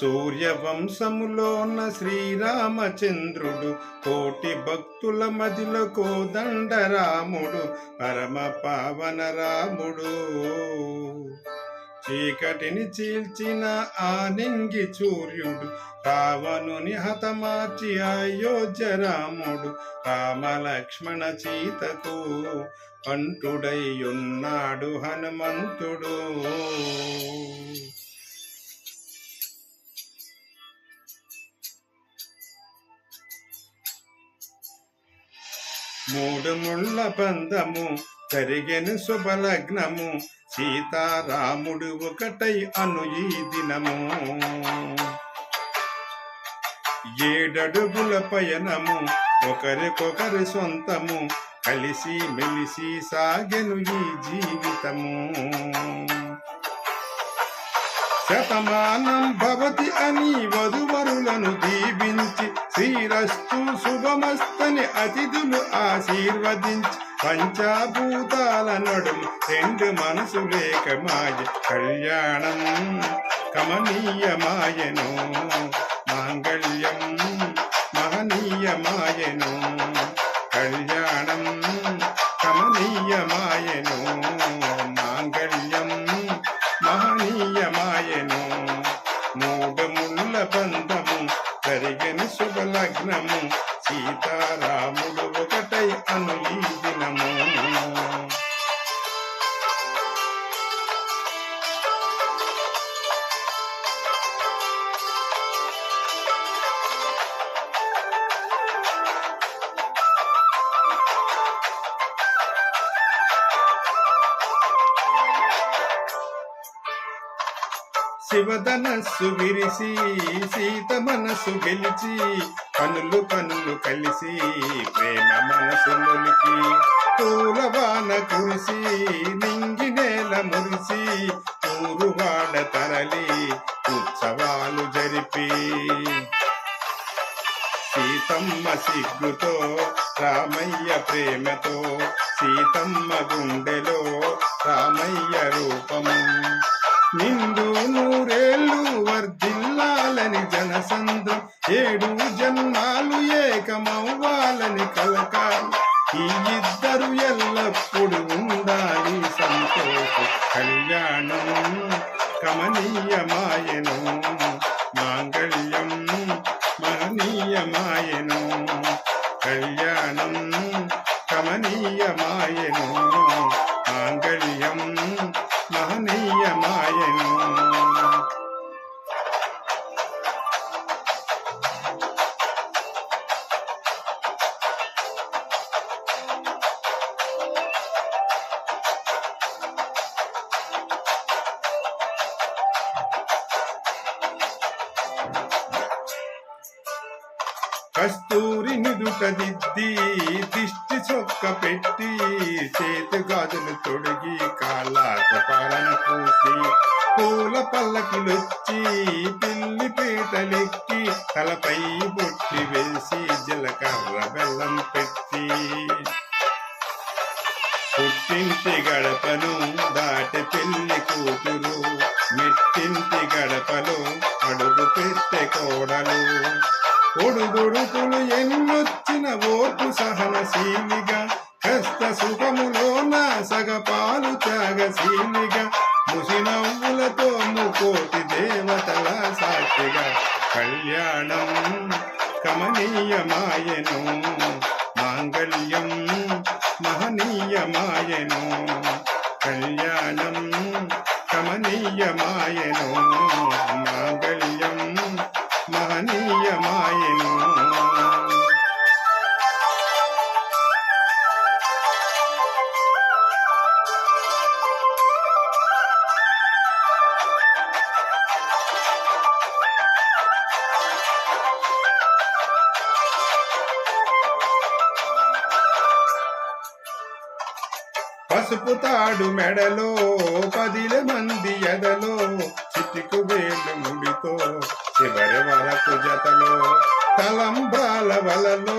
సూర్యవంశములోన శ్రీరామచంద్రుడు కోటి భక్తుల మదిలో కోదండరాముడు పరమ పావన రాముడు. చీకటిని చీల్చిన ఆనింగి సూర్యుడు రావణుని హతమార్చి అయోధ్య రాముడు రామ లక్ష్మణ సీతకు కంటుడై ఉన్నాడు హనుమంతుడు. మూడు ముళ్ళ బంధము కరిగెను శుభలగ్నము సీతారాముడు ఒకటై అను ఈ దినము. ఏడడుగుల పయనము ఒకరికొకరి సొంతము కలిసి మెలిసి సాగెను ఈ జీవితము. శతమానం భవతి అని వధువరులను దీవించి శ్రీరస్తు శుభమస్తని అతిథులు ఆశీర్వదించి పంచాభూతాల నడుము రెండు మనసు లేక మాయ కళ్యాణం కమనీయమాయను మాంగళ్యం మహనీయమాయను జరిగని శుభలగ్నము సీతారాముడు ఒకటై అను శివధనస్సు విరిసి సీత మనసు గెలిచి కనులు కనులు కలిసి ప్రేమ మనసు మొలికి పూలవాన కురిసి నింగి నేల మురిసి ఊరువాడ తరలి ఉత్సవాలు జరిపి. సీతమ్మ సిగ్గుతో రామయ్య ప్రేమతో సీతమ్మ గుండెలో రామయ్య రూపము. నిండు నూరేళ్ళు వర్ధిల్లాలని జనసంద్రం ఏడు జన్మాలు ఏకమవ్వాలని కలకాలి. ఈ ఇద్దరు ఎల్లప్పుడు ఉండాలి సంతోష. కళ్యాణం కమనీయమాయను మాంగళ్యం మహనీయమాయను కళ్యాణం కమనీయమాయను మాంగళ్యం మహనీయమాయను నిదుట దిద్ది దిష్టి చొక్క పెట్టి చేతి గాజులు తొడిగి కాళ్ళాక పాలన పూసి పూల పల్లకిలొచ్చి పిల్లి పీటలెక్కి తలపై బొట్టి వేసి జీలకర్ర బెల్లం పెట్టి. పుట్టింటి గడపను దాటి పెళ్ళి కూతురు మెట్టింటి గడపలో అడుగు పెట్టే కోడలు. ఒడుదుడుకులు ఎన్నొచ్చిన ఓర్పు సహనశీలిగా కష్ట సుఖములో సుఖములోన సగపాలు త్యాగశీలిగా ముసినవ్వులతో ముకోటి దేవతల సాక్షిగా. కళ్యాణం కమనీయమాయను మాంగళ్యం మహనీయమాయను కళ్యాణం కమనీయమాయను మాంగళ్యం మహనీయమాయను పసుపు తాడు మెడలో పదిల మంది ఎదలో చిటికు వేలు ముడితో చివరి వరకు జతలో తలంబ్రాల వలలో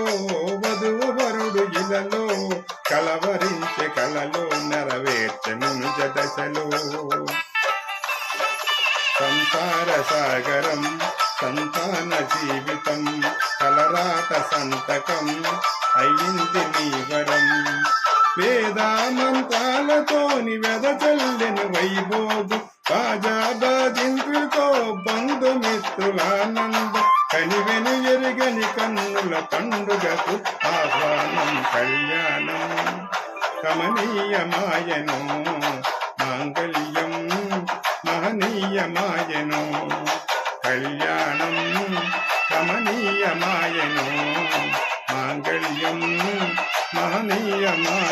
వధువు వరుడు ఇలలో కలవరించే కలలో నెరవేర్చను జదశలో సంసార సాగరం సంతాన జీవితం కలరాత సంతకం అయ్యింది నీ వరం. వేదామంత్రాలతోని వెదచల్లిన వైభోగు బాజా బాజింతులతో బంధుమిత్రులానంద కనివెను ఎరుగని కన్నుల పండుగకు ఆహ్వానం కళ్యాణం. కమనీయమాయను మాంగళ్యం మహనీయమాయను కళ్యాణం. కమనీయమాయను మాంగళ్యం మహనీయమాయను